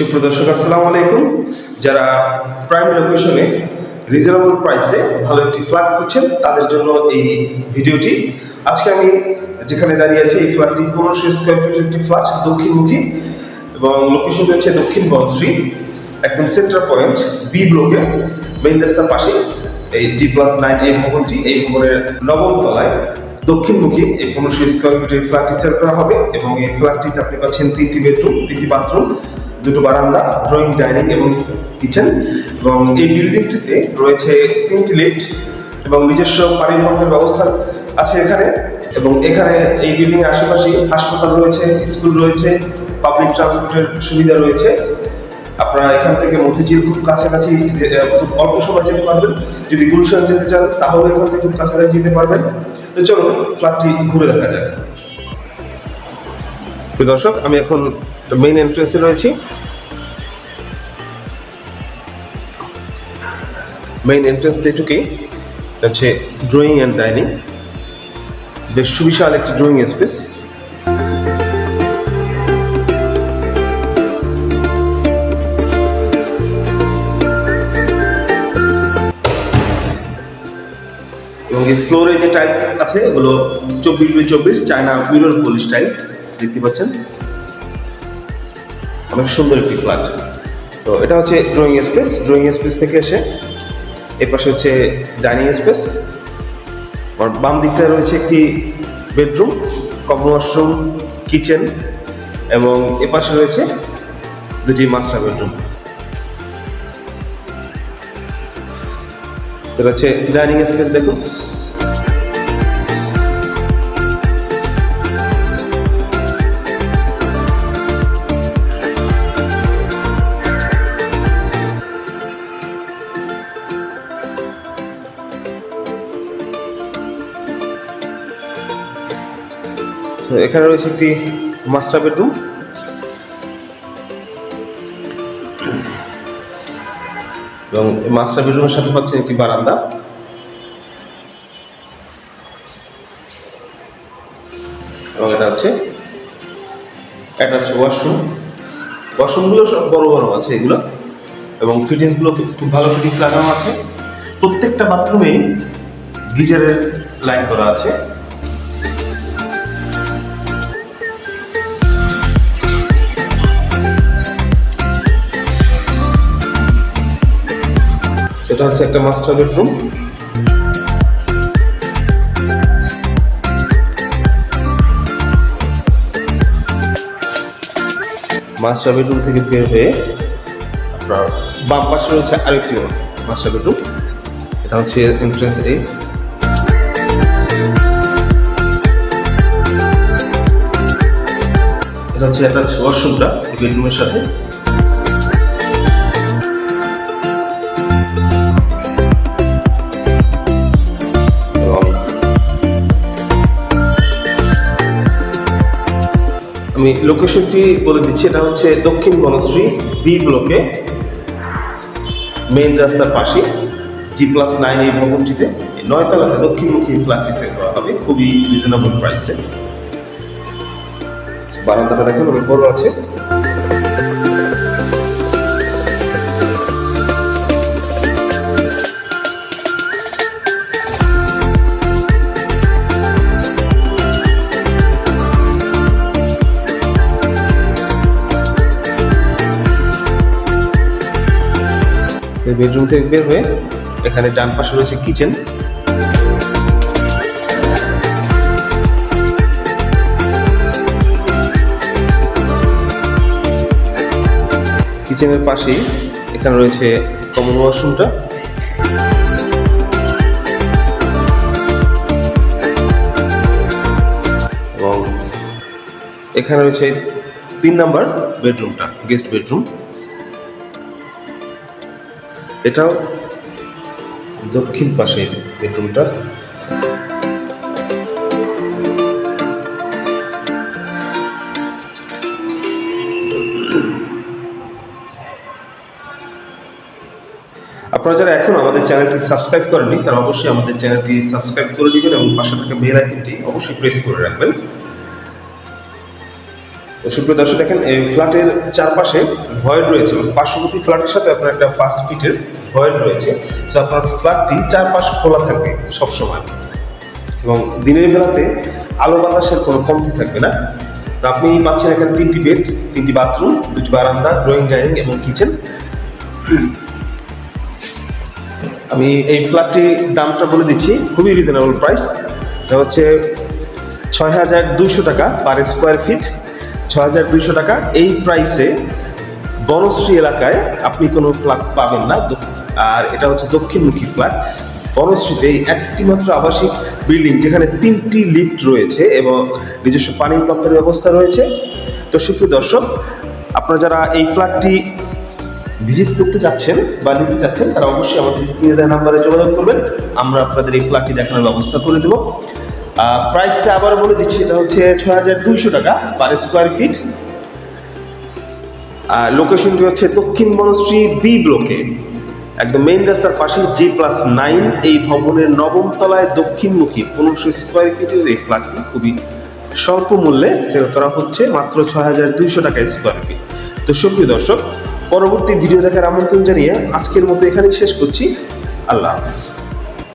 সুপ্রদর্শক আসসালামু আলাইকুম। যারা প্রাইম লোকেশনে রিজনেবল প্রাইসে ভালো একটি ফ্ল্যাট খুঁজছেন, তাদের জন্য এই ভিডিওটি। আজকে আমি যেখানে দাঁড়িয়ে আছি, এই ফ্ল্যাটটি পনেরোশো স্কোয়ার ফিটের একটি ফ্ল্যাট দক্ষিণমুখী, এবং লোকেশন হচ্ছে দক্ষিণ বনশ্রী একদম সেন্টার পয়েন্ট বি ব্লকে মেইন রাস্তার পাশে এই জি প্লাস নাইন এই ভবনটি, এই ভবনের নবম তলায়, দক্ষিণমুখী, এই পনেরোশো স্কোয়ার ফিটের ফ্ল্যাটটি সেল করা হবে, এবং এই ফ্ল্যাটটিতে আপনি পাচ্ছেন তিনটি বেডরুম তিনটি বাথরুম দুটো বারান্দা ড্রয়িং ডাইনিং এবং কিচেন এবং এই বিল্ডিংটিতে রয়েছে তিনটি লিফট এবং নিজস্ব পানি ব্যবস্থা আছে এখানে এবং এখানে এই বিল্ডিং আশেপাশে হাসপাতাল রয়েছে স্কুল রয়েছে পাবলিক ট্রান্সপোর্টের সুবিধা রয়েছে। আপনারা এখান থেকে মতিঝিল খুব কাছাকাছি খুব অল্প সময় যেতে পারবেন। যদি গুলশান যেতে চান, তাহলে এখান থেকে খুব কাছাকাছি যেতে পারবেন। তো চলো ফ্ল্যাটটি ঘুরে দেখা যাক। দর্শক, আমি এখন মেইন এন্ট্রেন্সে রয়েছি। মেইন এন্ট্রেন্স যেটুকুই হচ্ছে ড্রয়িং অ্যান্ড ডাইনিং বেশ সুবিশাল একটি ড্রয়িং স্পেস এবং এই ফ্লোরে যে টাইলস আছে, এগুলো চব্বিশ বাই চব্বিশ চায়না মিরর পলিশ টাইলস দেখতে পাচ্ছেন? অনেক সুন্দর একটি ফ্ল্যাট তো এটা হচ্ছে ড্রয়িং স্পেস ড্রয়িং স্পেস থেকে এসে এর পাশে হচ্ছে ডাইনিং স্পেস আর বাম দিকটায় রয়েছে একটি বেডরুম কমন ওয়াশরুম কিচেন এবং এ পাশে রয়েছে দুটি মাস্টার বেডরুম এটা হচ্ছে ডাইনিং স্পেস দেখুন। এখানে রয়েছে একটি মাস্টার বেডরুম এবং মাস্টার বেডরুমের সাথে পাচ্ছেন একটি বারান্দা। এবং এটা হচ্ছে অ্যাটাচ ওয়াশরুম ওয়াশরুমগুলো সব বড় বড় আছে এগুলো। এবং ফিটিংসগুলো খুব ভালো ফিটিংস লাগানো আছে। প্রত্যেকটা বাথরুমেই গিজারের লাইন করা আছে। এটা হচ্ছে একটা মাস্টার বেডরুম মাস্টার বেডরুম থেকে বের হয়ে আপনার বাম পাশে রয়েছে আরেকটি মাস্টার বেডরুম এটা হচ্ছে এন্ট্রেন্স এ এটা হচ্ছে একটা ওয়াশরুমটা বেডরুমের সাথে। আমি লোকেশনটি বলে দিচ্ছি, এটা হচ্ছে দক্ষিণ বনশ্রী বি ব্লকে মেইন রাস্তার পাশে জি প্লাস নাইন এই ভবনটিতে। নয়তলাতে দক্ষিণমুখী ফ্ল্যাটটি সেল করা হবে, খুবই রিজনেবল প্রাইসে বারান্দাটা দেখেন অনেক বড় আছে। বেডরুম থেকে বের হয়ে এখানে ডান পাশে রয়েছে কিচেন কিচেনের পাশেই এখানে রয়েছে কমন ওয়াশরুমটা এবং এখানে রয়েছে তিন নাম্বার বেডরুমটা গেস্ট বেডরুম এটাও দক্ষিণ পাশে বেডরুমটা আপনারা যারা এখন আমাদের চ্যানেলটি সাবস্ক্রাইব করেননি, তারা অবশ্যই আমাদের চ্যানেলটি সাবস্ক্রাইব করে দিবেন এবং পাশে থাকা বেল আইকনটি অবশ্যই প্রেস করে রাখবেন। সুপ্রিয় দর্শক, দেখেন, এই ফ্ল্যাটের চারপাশে ভয়েড রয়েছে পার্শ্ববর্তী ফ্ল্যাটের সাথে আপনার একটা পাঁচ ফিটের ভয়েড রয়েছে। তো আপনার ফ্ল্যাটটি চারপাশ খোলা থাকবে সবসময় এবং দিনের বেলাতে আলো বাতাসের কোনো কমতি থাকবে না। তো আপনি পাচ্ছেন এখানে তিনটি বেড, তিনটি বাথরুম, দুটি বারান্দা, ড্রয়িং, ডাইনিং এবং কিচেন। আমি এই ফ্ল্যাটটির দামটা বলে দিচ্ছি, খুবই রিজনেবল প্রাইস এটা হচ্ছে ছয় হাজার দুইশো টাকা পার স্কোয়ার ফিট ছয় হাজার টাকা। এই প্রাইসে বনশ্রী এলাকায় আপনি কোনো ফ্ল্যাট পাবেন না। আর এটা হচ্ছে দক্ষিণমুখী ফ্ল্যাট বনশ্রীতে এই একটি মাত্র আবাসিক বিল্ডিং যেখানে তিনটি লিফট রয়েছে এবং নিজস্ব পানি পাম্পের ব্যবস্থা রয়েছে। তো সুপ্রিয় দর্শক, আপনারা যারা এই ফ্ল্যাটটি ভিজিট করতে চাচ্ছেন বা নিতে চাচ্ছেন, তারা অবশ্যই আমাদের স্ক্রিনে দেওয়া নাম্বারে যোগাযোগ করবেন। আমরা আপনাদের এই ফ্ল্যাটটি দেখানোর ব্যবস্থা করে দেবো। প্রাইসটা আবার বলে দিচ্ছি, এটা হচ্ছে ছয় হাজার দুইশো টাকা পার স্কোয়ার ফিট লোকেশনটি হচ্ছে দক্ষিণ বনশ্রী বি ব্লকে একদম মেইন রাস্তার পাশে জি প্লাস নাইন এই ভবনের নবম তলায় দক্ষিণমুখী পনেরোশো স্কোয়ার ফিটের এই ফ্ল্যাটটি খুবই স্বল্প মূল্যে সেল করা হচ্ছে মাত্র ছয় হাজার দুইশো টাকা স্কোয়ার ফিট তো সুপ্রিয় দর্শক, পরবর্তী ভিডিও দেখার আমন্ত্রণ জানিয়ে আজকের মতো এখানেই শেষ করছি। আল্লাহ হাফিজ।